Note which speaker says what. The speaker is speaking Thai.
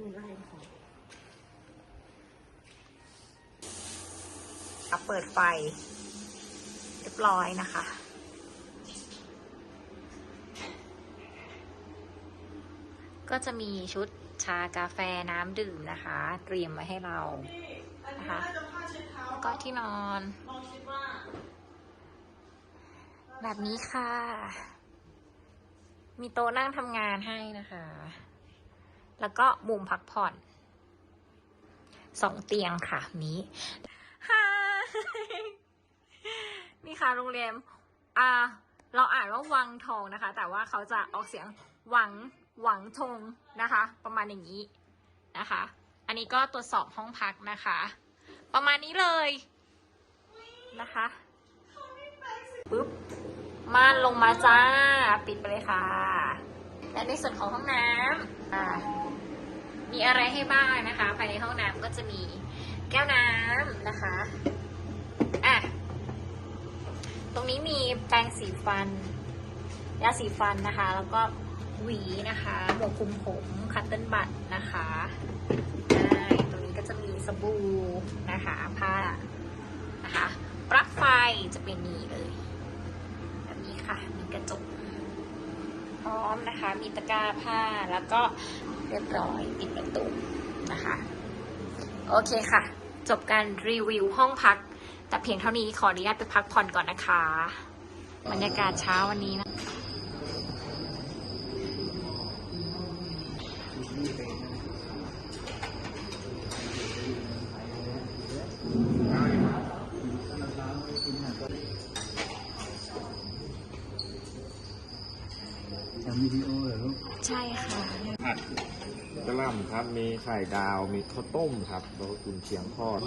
Speaker 1: ดูไล่ค่ะ
Speaker 2: อะเปิดไฟ เรียบร้อยนะคะ ก็จะมีชุดชากาแฟน้ำดื่มนะคะ เตรียมไว้ให้เรานะคะแล้วก็ที่นอน แบบนี้ค่ะ มีโต๊ะนั่งทำงานให้นะคะ แล้วก็มุมพักผ่อนสองเตียงค่ะนี้ฮนี่ค่ะโรงแรมอ่า เราอ่านว่าวังทองนะคะ แต่ว่าเขาจะออกเสียงหวังหวังทงนะคะ ประมาณอย่างนี้นะคะ อันนี้ก็ตรวจสอบห้องพักนะคะ ประมาณนี้เลยนะคะปุ๊บม่านลงมาจ้า ปิดไปเลยค่ะ และในส่วนของห้องน้ำมีอะไรให้บ้างนะคะ ภายในห้องน้ำก็จะมีแก้วน้ำนะคะอะตรงนี้มีแปรงสีฟันยาสีฟันนะคะ แล้วก็หวีนะคะหมวกคลุมผมคัตเติ้ลบัตนะคะตรงนี้ก็จะมีสบู่นะคะผ้านะคะปลั๊กไฟจะเป็นนี้เลยแบบนี้ค่ะมีกระจก พร้อมนะคะ มีตะกร้าผ้าแล้วก็เรียบร้อยปิดประตูนะคะ โอเคค่ะ จบการรีวิวห้องพัก แต่เพียงเท่านี้ขออนุญาตไปพักผ่อนก่อนนะคะ บรรยากาศเช้าวันนี้นะ
Speaker 3: ทำวิดีโอเหรอลูก
Speaker 2: ใช่ค่ะ
Speaker 4: ผัดกระหล่ำครับ มีไข่ดาว มีข้าวต้มครับแล้วก็กุนเชียงทอด